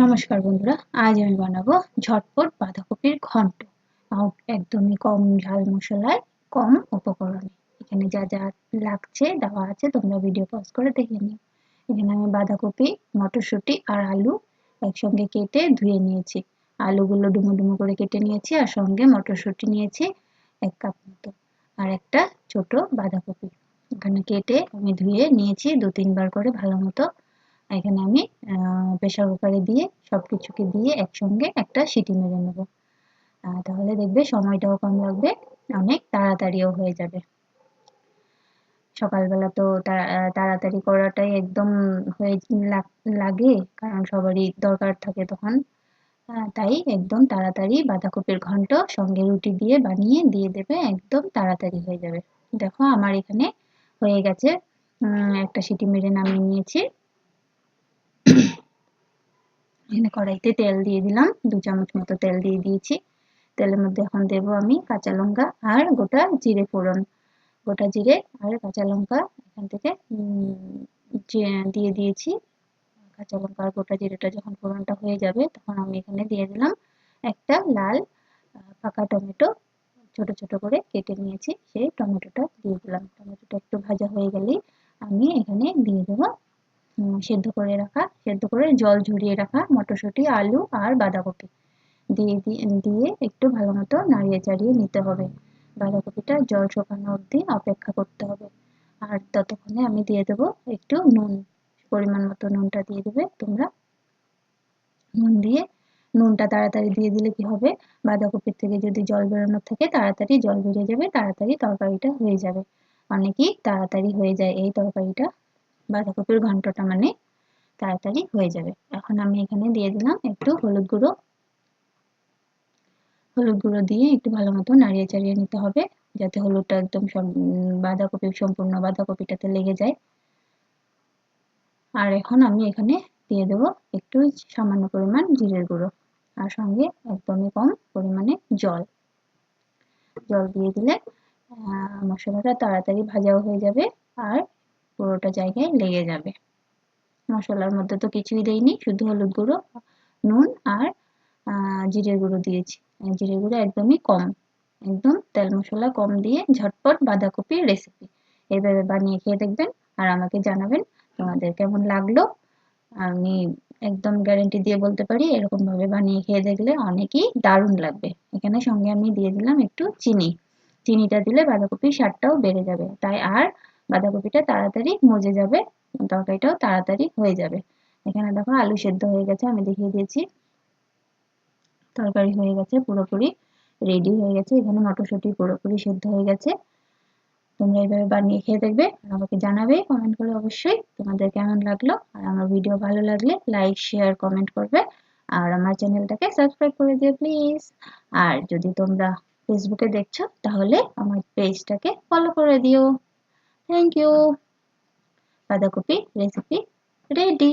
নমস্কার বন্ধুরা, আজ আমি বানাবো ঝটপট বাঁধাকপির ঘন্ট। একদমই কম ঝাল মশলায় কম উপকরণে। এখানে যা যা লাগছে, দেওয়া আছে, তোমরা ভিডিও পজ করে দেখে নিও। এখানে আমি বাঁধাকপি, মটরশুঁটি আর আলু একসঙ্গে কেটে ধুয়ে নিয়েছি। আলুগুলো ডুমো ডুমো করে কেটে নিয়েছি আর সঙ্গে মটরশুঁটি নিয়েছি এক কাপ মতো। আর একটা ছোট বাঁধাকপি। এখানে কেটে আমি ধুয়ে নিয়েছি দু তিনবার করে ভালো মতো এখানে আমি প্রেশার কুকারে দিয়ে সব কিছুকে দিয়ে একসঙ্গে একটা সিটি মেরে নেব। তাহলে দেখবে সময়টাও কম লাগবে, অনেক তাড়াতাড়িও হয়ে যাবে। সকালবেলা তো তাড়াতাড়ি করাটাই একদম হয়ে লাগে কারণ সবারই দরকার থাকে তখন। তাই একদম তাড়াতাড়ি বাঁধাকপির ঘন্ট সঙ্গে রুটি দিয়ে বানিয়ে দিয়ে দেবে, একদম তাড়াতাড়ি হয়ে যাবে। দেখো আমার এখানে হয়ে গেছে একটা সিটি মেরে নামিয়ে নিয়েছি। এখানে কড়াইতে তেল দিয়ে দিলাম। দু চামচ মতো তেল দিয়ে দিয়েছি। তেলের মধ্যে এখন দেব আমি কাঁচা লঙ্কা আর গোটা জিরে ফোড়ন। গোটা জিরে আর কাঁচা লঙ্কা এখান থেকে দিয়ে দিয়েছি। কাঁচা লঙ্কা আর গোটা জিরেটা যখন ফোড়নটা হয়ে যাবে, তখন আমি এখানে দিয়ে দিলাম একটা লাল পাকা টমেটো। ছোট ছোট করে কেটে নিয়েছি, সেই টমেটোটা দিয়ে দিলাম। টমেটোটা একটু ভাজা হয়ে গেলেই আমি এখানে দিয়ে দেবো সেদ্ধ করে রাখা, সেদ্ধ করে জল ঝরিয়ে রাখা মটরশুঁটি, আলু আর বাঁধাকপি। দিয়ে দিয়ে একটু ভালো মতো নাড়িয়ে চাড়িয়ে নিতে হবে। বাঁধাকপিটা জল শুকানো অবধি অপেক্ষা করতে হবে। আর ততক্ষণে আমি দিয়ে দেবো একটু নুন। পরিমাণ মতো নুনটা দিয়ে দেবে তোমরা। নুন দিয়ে, নুনটা তাড়াতাড়ি দিয়ে দিলে কি হবে? বাঁধাকপির থেকে যদি জল বেরোনোর থাকে তাড়াতাড়ি জল বেরিয়ে যাবে, তাড়াতাড়ি তরকারিটা হয়ে যাবে। অনেকই তাড়াতাড়ি হয়ে যায় এই তরকারিটা। বাঁধাকপির ঘন্টটা মানে তাড়াতাড়ি হয়ে যাবে। এখন আমি এখানে দিয়ে দিলাম একটু হলুদ গুঁড়ো। হলুদ গুঁড়ো দিয়ে একটু ভালো মতো নাড়িয়ে চাড়িয়ে নিতে হবে, যাতে হলুদটা একদম সব বাঁধাকপি, সম্পূর্ণ বাঁধাকপিটাতে লেগে যায়। আর এখন আমি এখানে দিয়ে দেব একটু সামান্য পরিমাণ জিরের গুঁড়ো, আর সঙ্গে একদমই কম পরিমাণে জল। জল দিয়ে দিলে মশলাটা তাড়াতাড়ি ভাজাও হয়ে যাবে, আর পুরোটা জায়গায় লেগে যাবে। মশলার মধ্যে তো কিছুই দেইনি, শুধু হলুদ গুঁড়ো, নুন আর জিরে গুঁড়ো দিয়েছি। জিরে গুঁড়ো একদমই কম, একদম তেল মশলা কম দিয়ে ঝটপট বাঁধাকপির রেসিপি এইভাবে বানিয়ে খেয়ে দেখবেন আর আমাকে জানাবেন তোমাদের কেমন লাগল। আমি একদম গ্যারেন্টি দিয়ে বলতে পারি এরকম ভাবে বানিয়ে খেয়ে দেখলে অনেকই দারুণ লাগবে। এখানে সঙ্গে আমি দিয়ে দিলাম একটু চিনি। চিনিটা দিলে বাঁধাকপির স্বাদটাও বেড়ে যাবে। তাই আর বাঁধাকপিটা তাড়াতাড়ি মজে যাবে, তরকারিটাও তাড়াতাড়ি হয়ে যাবে। এখানে দেখো আলু সেদ্ধ হয়ে গেছে, আমি দেখিয়ে দিয়েছি। তরকারি হয়ে গেছে, পুরোপুরি রেডি হয়ে গেছে। এখানে মটরশুঁটি পুরোপুরি সেদ্ধ হয়ে গেছে। তোমরা এইভাবে বানিয়ে খেয়ে দেখবে, আর আমাকে জানাবে কমেন্ট করে অবশ্যই তোমাদের কেমন লাগল। আর আমার ভিডিও ভালো লাগলে লাইক শেয়ার কমেন্ট করবে। আর আমার চ্যানেলটাকে সাবস্ক্রাইব করে দিও প্লিজ আর যদি তোমরা ফেসবুকে দেখছ, তাহলে আমার পেজটাকে ফলো করে দিও। Thank you. Badakoppi recipe ready.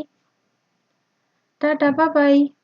Tata bye bye.